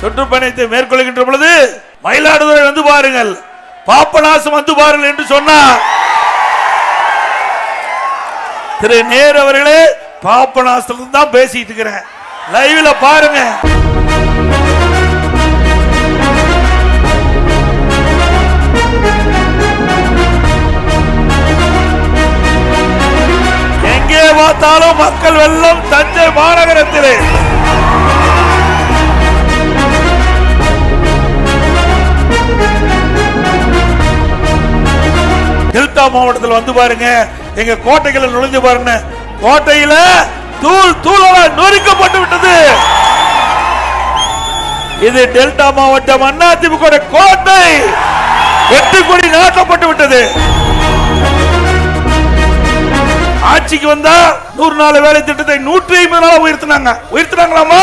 சுற்றுப்பயணத்தை மேற்கொள்கின்ற பொழுது மயிலாடுதுறை வந்து பாருங்கள். பாப்பநாசம் வந்து பாருங்கள் என்று சொன்னார். திரு நேர் அவர்களே பாப்பநாசத்துல தான் பேசிட்டு இருக்கிறேன். லைவ்ல பாருங்க. எங்கே பார்த்தாலும் மக்கள் வெள்ளம் தஞ்சை மாநகரத்திலே. டெல்டா மாவட்டத்தில் வந்து பாருங்க. எங்க கோட்டைகளை நுழைஞ்சு பாருங்க. கோட்டையில தூள் தூளாக நொறுக்கப்பட்டு விட்டது. இது டெல்டா மாவட்டம் அதிமுக கோட்டை. எட்டு கொடி நாட்டப்பட்டு விட்டது. ஆட்சிக்கு வந்தா நூறு நாள் வேலை திட்டத்தை நூற்றி ஐம்பது நாள் உயர்த்தினாங்க. உயர்த்தினாங்களாமா?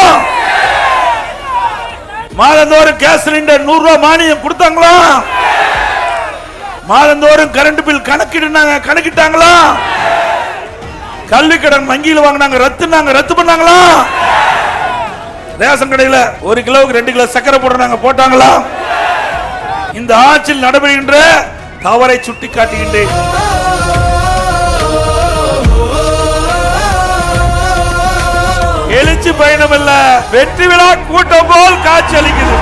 மாதந்தோறும் கேஸ் சிலிண்டர் நூறு ரூபாய் மானியம் கொடுத்தாங்களா? மாதந்தோறும் கரண்ட் பில் கணக்கிடுனாங்க கணக்கிட்டாங்களா? கல்வி கடன் வங்கியில் வாங்கினாங்க ரத்துனாங்க ரத்து பண்ணாங்களா? ரேஷன் கடையில் ஒரு கிலோவுக்கு ரெண்டு கிலோ சக்கரை போடுறாங்க போட்டாங்களா? இந்த ஆட்சியில் நடைபெறுகின்ற தவறை சுட்டி காட்டுகின்றேன் எழுச்சி பயணம் அல்ல வெற்றி விழா கூட்டம் போல் காட்சி அளிக்குது.